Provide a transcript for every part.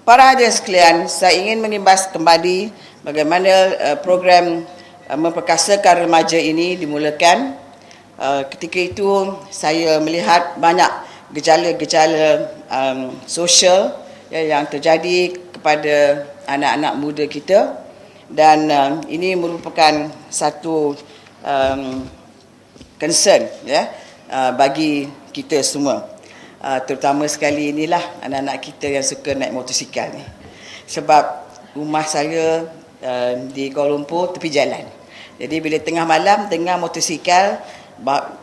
Para hadirin sekalian, saya ingin mengimbas kembali bagaimana uh, program uh, memperkasakan remaja ini dimulakan. Uh, ketika itu saya melihat banyak gejala-gejala um, sosial ya, yang terjadi kepada anak-anak muda kita dan um, ini merupakan satu um, concern ya uh, bagi kita semua. Uh, terutama sekali inilah anak-anak kita yang suka naik motosikal ni. Sebab rumah saya uh, di Kuala Lumpur tepi jalan. Jadi bila tengah malam dengar motosikal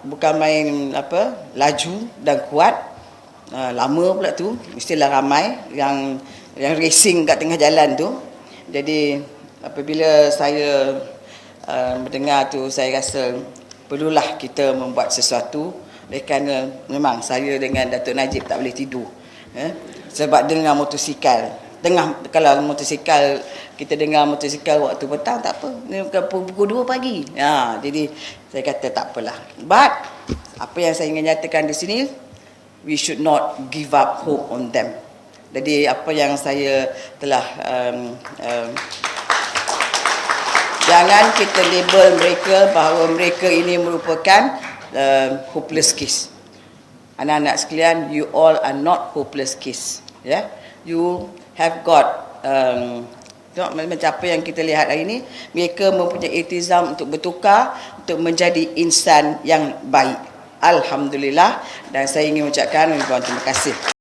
bukan main apa laju dan kuat uh, lama pula tu mestilah ramai yang yang racing kat tengah jalan tu. Jadi apabila saya uh, mendengar tu saya rasa perlulah kita membuat sesuatu oleh kerana memang saya dengan Datuk Najib tak boleh tidur eh? sebab dengar motosikal tengah kalau motosikal kita dengar motosikal waktu petang tak apa. Ni pukul 2 pagi. Ha, jadi saya kata tak apalah. But apa yang saya ingin nyatakan di sini we should not give up hope on them. Jadi apa yang saya telah um, um, Jangan kita label mereka bahawa mereka ini merupakan uh, hopeless case. Anak-anak sekalian, you all are not hopeless case. Yeah? you have got um, tengok macam apa yang kita lihat hari ini, mereka mempunyai iltizam untuk bertukar untuk menjadi insan yang baik. Alhamdulillah dan saya ingin mengucapkan terima kasih.